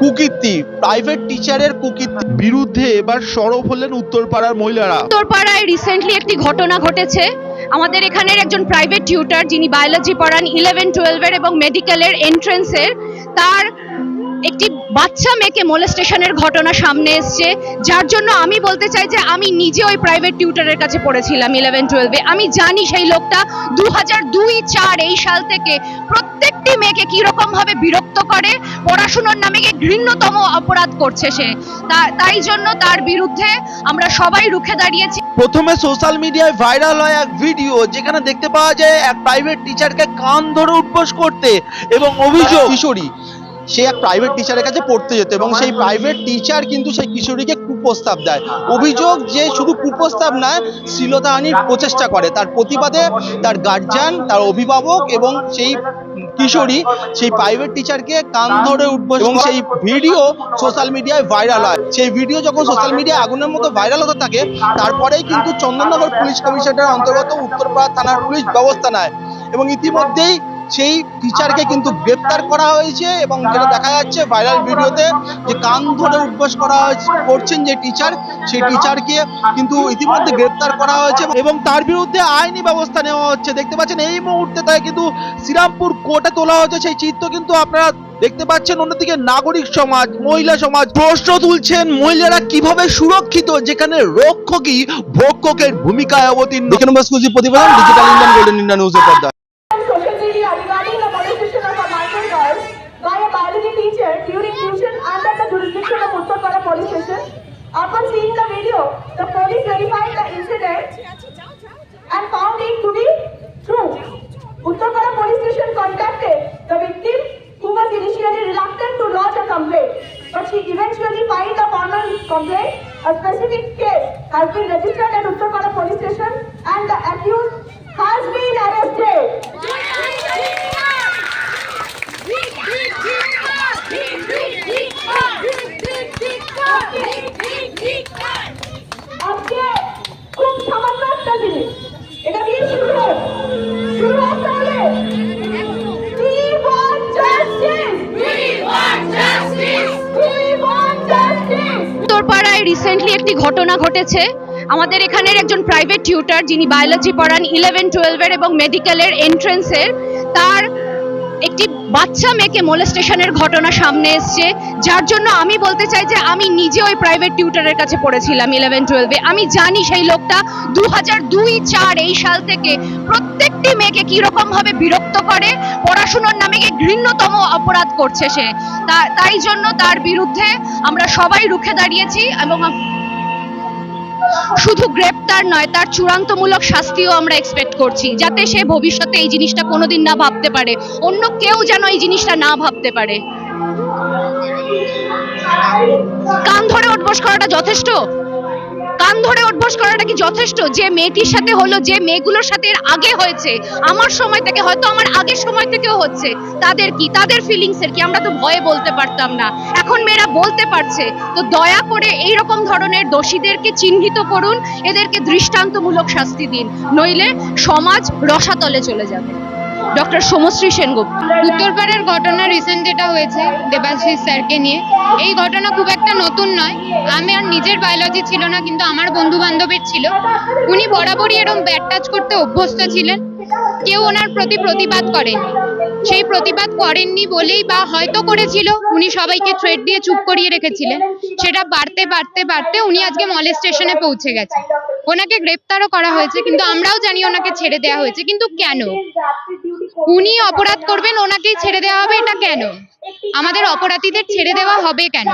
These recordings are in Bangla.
কুকীর্তি প্রাইভেট টিচারের কুকীর্তি। বিরুদ্ধে এবার সরব হলেন উত্তরপাড়ার মহিলারা। উত্তরপাড়ায় রিসেন্টলি একটি ঘটনা ঘটেছে। আমাদের এখানের একজন প্রাইভেট টিউটার যিনি বায়োলজি পড়ান ইলেভেন টুয়েলভের এবং মেডিকেলের এন্ট্রেন্সের তার একটি বাচ্চা মেয়েকে মোলেস্টেশনের ঘটনা সামনে এসছে। যার জন্য আমি বলতে চাই যে আমি নিজে ওই প্রাইভেট টিউটারের কাছে পড়েছিলাম ইলেভেন টুয়েলভে আমি জানি সেই লোকটা দু হাজার দুই চার এই সাল থেকে প্রত্যেকটি মেয়েকে কীরকম ভাবে বিরক্ত করে পড়াশুনোর নামে গিয়ে ঘৃণ্যতম অপরাধ করছে সে। তাই জন্য তার বিরুদ্ধে আমরা সবাই রুখে দাঁড়িয়েছি। প্রথমে সোশ্যাল মিডিয়ায় ভাইরাল হয় এক ভিডিও যেখানে দেখতে পাওয়া যায় এক প্রাইভেট টিচারকে কান ধরে উঠবোস করতে এবং অভিযোগ কিশোরী সে এক প্রাইভেট টিচারের কাছে পড়তে যেত এবং সেই প্রাইভেট টিচার কিন্তু সেই কিশোরীকে কুপ্রস্তাব দেয়। অভিযোগ যে শুধু কুপ্রস্তাব নয় শ্লীলতাহানির প্রচেষ্টা করে। তার প্রতিবাদে তার গার্জিয়ান তার অভিভাবক এবং সেই কিশোরী সেই প্রাইভেট টিচারকে কান ধরে উঠবো এবং সেই ভিডিও সোশ্যাল মিডিয়ায় ভাইরাল হয়। সেই ভিডিও যখন সোশ্যাল মিডিয়ায় আগুনের মতো ভাইরাল হতে থাকে, তারপরেই কিন্তু চন্দননগর পুলিশ কমিশনের অন্তর্গত উত্তরপাড়া থানার পুলিশ ব্যবস্থা নেয়। এবং ইতিমধ্যেই সেই টিচারকে কিন্তু গ্রেপ্তার করা হয়েছে এবং যেটা দেখা যাচ্ছে ভাইরাল ভিডিওতে যে কান ধরে উদ্বাস করা হয়েছে, করছেন যে টিচার সেই টিচারকে কিন্তু ইতিমধ্যে গ্রেপ্তার করা হয়েছে এবং তার বিরুদ্ধে আইনি ব্যবস্থা নেওয়া হচ্ছে। দেখতে পাচ্ছেন, এই মুহূর্তে তাই কিন্তু শ্রীরামপুর কোর্টে তোলা হচ্ছে সেই চিত্র কিন্তু আপনারা দেখতে পাচ্ছেন, অন্যদিকে নাগরিক সমাজ, মহিলা সমাজ প্রশ্ন তুলছেন, মহিলারা কীভাবে সুরক্ষিত, যেখানে রক্ষকই ভক্ষকের ভূমিকায় অবতীর্ণ? প্রতিবেদন ডিজিটাল ইন্ডিয়ান গোল্ডেন ইন্ডিয়া নিউজের পর্দা biology during tuition under the jurisdiction of Uttarpara police station. Upon seeing the video, the police verified the incident and found it to be true. Uttarpara police station contacted the victim who was initially reluctant to lodge a complaint. But she eventually filed a formal complaint. A specific case has been registered recently একটি ঘটনা ঘটেছে। আমাদের এখানের একজন প্রাইভেট টিউটার যিনি বায়োলজি পড়ান ইলেভেন টুয়েলভের এবং মেডিকেলের এন্ট্রেন্সের তার একটি বাচ্চা মেয়েকে মোলেস্টেশনের ঘটনা সামনে এসছে, যার জন্য আমি বলতে চাই যে আমি নিজে ওই প্রাইভেট টিউটারের কাছে পড়েছিলাম ইলেভেন টুয়েলভে আমি জানি সেই লোকটা দু হাজার দুই চার এই সাল থেকে প্রত্যেকটি মেয়েকে কীরকম ভাবে বিরক্ত করে, পড়াশুনোর নামে ঘৃণ্যতম অপরাধ করছে সে। তাই জন্য তার বিরুদ্ধে আমরা সবাই রুখে দাঁড়িয়েছি এবং শুধু গ্রেপ্তার নয়, তার চূড়ান্তমূলক শাস্তিও আমরা এক্সপেক্ট করছি, যাতে সে ভবিষ্যতে এই জিনিসটা কোনোদিন না ভাবতে পারে। অন্য কেউ যেন এই জিনিসটা না ভাবতে পারে। কান ধরে উঠবস করাটা যথেষ্ট? কান ধরে উঠবোস করাটা কি যথেষ্ট? যে মেয়েটির সাথে হলো, যে মেয়েগুলোর সাথে এর আগে হয়েছে, আমার সময় থেকে, হয়তো আমার আগের সময় থেকেও হচ্ছে, তাদের কি? তাদের ফিলিংস এর কি? আমরা তো ভয়ে বলতে পারতাম না। এখন মেয়েরা বলতে পারছে। তো দয়া করে এই রকম ধরনের দোষীদেরকে চিহ্নিত করুন, এদেরকে দৃষ্টান্তমূলক শাস্তি দিন। নইলে সমাজ রসাতলে চলে যাবে। ডক্টর সমশ্রী সেনগুপ্ত। উত্তরপাড়ার ঘটনা রিসেন্ট যেটা হয়েছে, দেবাশিস স্যারকে নিয়ে। এই ঘটনা খুব একটা নতুন নয়। আমি আর নিজের বায়োলজি ছিল না, কিন্তু আমার বন্ধু বান্ধবের ছিল। উনি বরাবরই এরকম ব্যাট টাচ করতে অভ্যস্ত ছিলেন। কেউ ওনার প্রতি প্রতিবাদ করেনি। সেই প্রতিবাদ করেননি বলেই বা হয়তো করেছিল, উনি সবাইকে থ্রেড দিয়ে চুপ করিয়ে রেখেছিলেন। সেটা বাড়তে বাড়তে বাড়তে উনি আজকে মলের স্টেশনে পৌঁছে গেছে। ওনাকে গ্রেপ্তারও করা হয়েছে, কিন্তু আমরাও জানি ওনাকে ছেড়ে দেওয়া হয়েছে, কিন্তু কেন? উনি অপরাধ করবেন, ওনাকেই ছেড়ে দেওয়া হবে, এটা কেন? আমাদের অপরাধীদের ছেড়ে দেওয়া হবে কেন?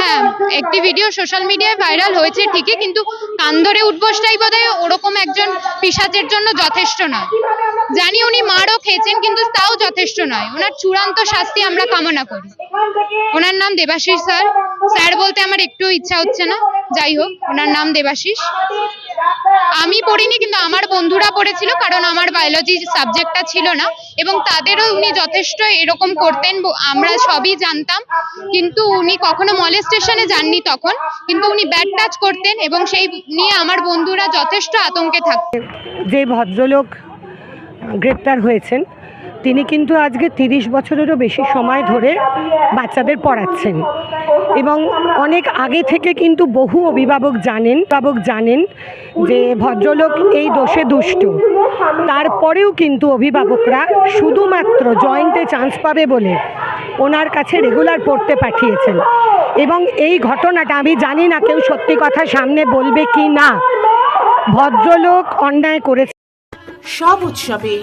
হ্যাঁ একটি ভিডিও সোশ্যাল মিডিয়ায় ভাইরাল হয়েছে ঠিকই, কিন্তু কান ধরে উঠবোসটাই বোধহয় ওরকম একজন পিসাচের জন্য যথেষ্ট নয় জানি উনি মারও খেয়েছেন, কিন্তু তাও যথেষ্ট নয়। ওনার চূড়ান্ত শাস্তি আমরা কামনা করি। ওনার নাম দেবাশিস স্যার। স্যার বলতে আমার একটু ইচ্ছা হচ্ছে না। যাই হোক, ওনার নাম দেবাশিস। আমি পড়িনি, কিন্তু আমার বন্ধুরা পড়েছিল, কারণ আমার বায়োলজি সাবজেক্টটা ছিল না, এবং তাদেরও উনি যথেষ্ট এরকম করতেন আমরা সবই জানতাম, কিন্তু উনি কখনো মলেস্টেশনে যাননি তখন, কিন্তু উনি ব্যাড টাচ করতেন, এবং সেই নিয়ে আমার বন্ধুরা যথেষ্ট আতঙ্কে থাকতেন। যে ভদ্রলোক গ্রেপ্তার হয়েছেন তিনি কিন্তু আজকে তিরিশ বছরেরও বেশি সময় ধরে বাচ্চাদের পড়াচ্ছেন। এবং অনেক আগে থেকে কিন্তু বহু অভিভাবক জানেন অভিভাবক জানেন যে ভদ্রলোক এই দোষে দুষ্ট। তারপরেও কিন্তু অভিভাবকরা শুধুমাত্র জয়েন্টে চান্স পাবে বলে ওনার কাছে রেগুলার পড়তে পাঠিয়েছেন। এবং এই ঘটনাটা আমি জানি না কেউ সত্যি কথা সামনে বলবে কি না। ভদ্রলোক অন্যায় করেছে। সব উৎসবে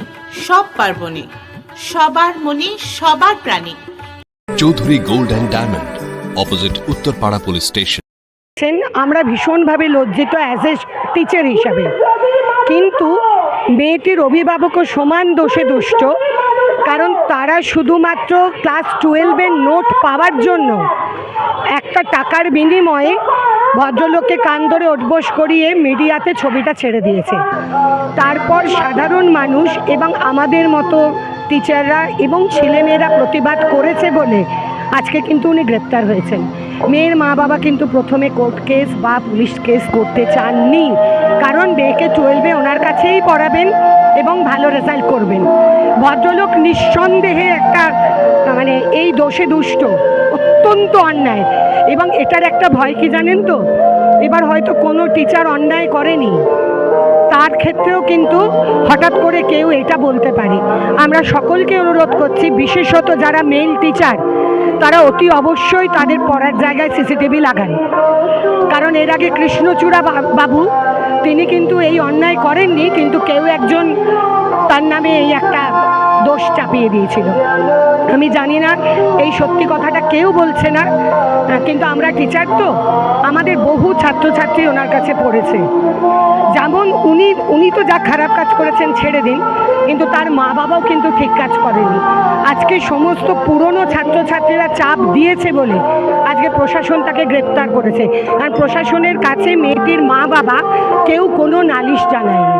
সব পার্বণে সবার মনে সবার প্রাণে। Chowdhury gold and diamond opposite Uttarpara police station. আমরা ভীষণভাবে লজ্জিত অ্যাজ এ টিচার হিসাবে। কিন্তু মেয়েটির অভিভাবকও সমান দোষে দুষ্ট কারণ তারা শুধুমাত্র ক্লাস টুয়েলভের নোট পাওয়ার জন্য একটা টাকার বিনিময়ে ভদ্রলোককে কান ধরে ওঠবোস করিয়ে মিডিয়াতে ছবিটা ছেড়ে দিয়েছে। তারপর সাধারণ মানুষ এবং আমাদের মতো টিচাররা এবং ছেলেমেয়েরা প্রতিবাদ করেছে বলে আজকে কিন্তু উনি গ্রেপ্তার হয়েছেন। মেয়ের মা বাবা কিন্তু প্রথমে কোর্ট কেস বা পুলিশ কেস করতে চাননি। কারণ মেয়েকে টুয়েলভে ওনার কাছেই পড়াবেন। এবং ভালো রেজাল্ট করবেন। ভদ্রলোক নিঃসন্দেহে একটা মানে এই দোষে দুষ্ট, অত্যন্ত অন্যায়। এবং এটার একটা ভয় কি জানেন তো? এবার হয়তো কোনো টিচার অন্যায় করেনি। তার ক্ষেত্রেও কিন্তু হঠাৎ করে কেউ এটা বলতে পারে। আমরা সকলকে অনুরোধ করছি, বিশেষত যারা মেল টিচার তারা অতি অবশ্যই তাদের পড়ার জায়গায় সিসিটিভি লাগান। কারণ এর আগে কৃষ্ণচূড়া বাবু, তিনি কিন্তু এই অন্যায় করেননি, কিন্তু কেউ একজন তার নামে এই একটা দোষ চাপিয়ে দিয়েছিল। আমি জানি না এই সত্যি কথাটা কেউ বলছে না, কিন্তু আমরা টিচার তো, আমাদের বহু ছাত্রছাত্রী ওনার কাছে পড়েছে। যেমন উনি উনি তো যা খারাপ কাজ করেছেন ছেড়ে দিন, কিন্তু তার মা বাবাও কিন্তু ঠিক কাজ করেনি। আজকে সমস্ত পুরনো ছাত্রছাত্রীরা চাপ দিয়েছে বলে আজকে প্রশাসন তাকে গ্রেপ্তার করেছে। আর প্রশাসনের কাছে মেয়েটির মা বাবা কেউ কোনো নালিশ জানায়নি।